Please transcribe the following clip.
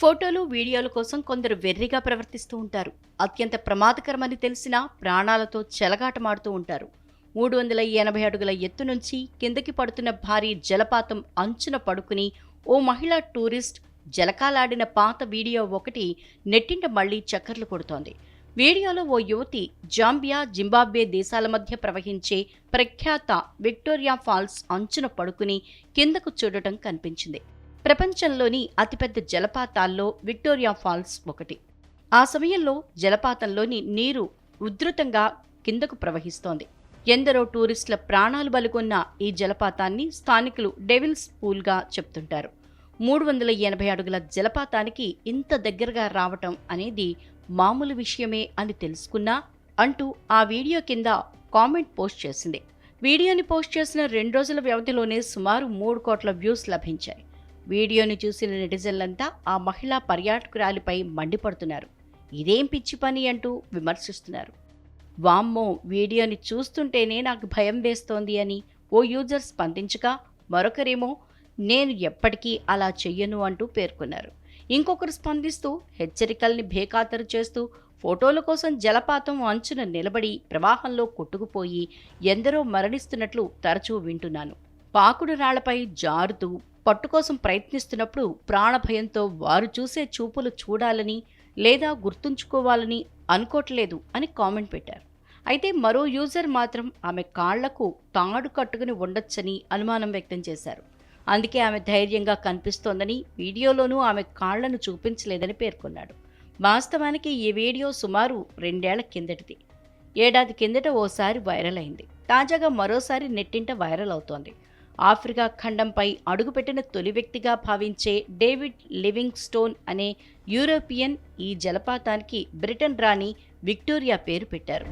ఫోటోలు వీడియోల కోసం కొందరు వెర్రిగా ప్రవర్తిస్తూ ఉంటారు. అత్యంత ప్రమాదకరమని తెలిసినా ప్రాణాలతో చెలగాటమాడుతూ ఉంటారు. మూడు వందల ఎనభై అడుగుల ఎత్తు నుంచి కిందకి పడుతున్న భారీ జలపాతం అంచున పడుకుని ఓ మహిళా టూరిస్ట్ జలకాలాడిన పాత వీడియో ఒకటి నెట్టింట మళ్ళీ చక్కర్లు కొడుతోంది. వీడియోలో ఓ యువతి జాంబియా జింబాబ్వే దేశాల మధ్య ప్రవహించే ప్రఖ్యాత విక్టోరియా ఫాల్స్ అంచున పడుకుని కిందకు చూడటం కనిపించింది. ప్రపంచంలోని అతిపెద్ద జలపాతాల్లో విక్టోరియా ఫాల్స్ ఒకటి. ఆ సమయంలో జలపాతంలోని నీరు ఉధృతంగా కిందకు ప్రవహిస్తోంది. ఎందరో టూరిస్టుల ప్రాణాలు బలుకొన్న ఈ జలపాతాన్ని స్థానికులు డెవిల్స్ పూల్గా చెప్తుంటారు. మూడు వందల ఎనభై అడుగుల జలపాతానికి ఇంత దగ్గరగా రావటం అనేది మామూలు విషయమే అని తెలుసుకున్నా అంటూ ఆ వీడియో కింద కామెంట్ పోస్ట్ చేసింది. వీడియోని పోస్ట్ చేసిన రెండు రోజుల వ్యవధిలోనే సుమారు మూడు కోట్ల వ్యూస్ లభించాయి. వీడియోని చూసిన నెటిజన్లంతా ఆ మహిళా పర్యాటకురాలిపై మండిపడుతున్నారు. ఇదేం పిచ్చి పని అంటూ విమర్శిస్తున్నారు. వామ్మో వీడియోని చూస్తుంటేనే నాకు భయం వేస్తోంది అని ఓ యూజర్ స్పందించగా మరొకరేమో నేను ఎప్పటికీ అలా చెయ్యను అంటూ పేర్కొన్నారు. ఇంకొకరు స్పందిస్తూ హెచ్చరికల్ని భేకాతరు చేస్తూ ఫోటోల కోసం జలపాతం అంచున నిలబడి ప్రవాహంలో కొట్టుకుపోయి ఎందరో మరణిస్తున్నట్లు తరచూ వింటున్నాను. పాకుడు రాళ్ళపై జారుతూ పట్టు కోసం ప్రయత్నిస్తున్నప్పుడు ప్రాణభయంతో వారు చూసే చూపులు చూడాలని లేదా గుర్తుంచుకోవాలని అనుకోవట్లేదు అని కామెంట్ పెట్టారు. అయితే మరో యూజర్ మాత్రం ఆమె కాళ్ళకు తాడు కట్టుకుని ఉండొచ్చని అనుమానం వ్యక్తం చేశారు. అందుకే ఆమె ధైర్యంగా కనిపిస్తోందని వీడియోలోనూ ఆమె కాళ్ళను చూపించలేదని పేర్కొన్నాడు. వాస్తవానికి ఈ వీడియో సుమారు రెండేళ్ళ కిందటిది. ఏడాది కిందట ఓసారి వైరల్ అయింది. తాజాగా మరోసారి నెట్టింట వైరల్ అవుతోంది. ఆఫ్రికా ఖండంపై అడుగుపెట్టిన తొలి వ్యక్తిగా భావించే డేవిడ్ లివింగ్ స్టోన్ అనే యూరోపియన్ ఈ జలపాతానికి బ్రిటన్ రాణి విక్టోరియా పేరు పెట్టారు.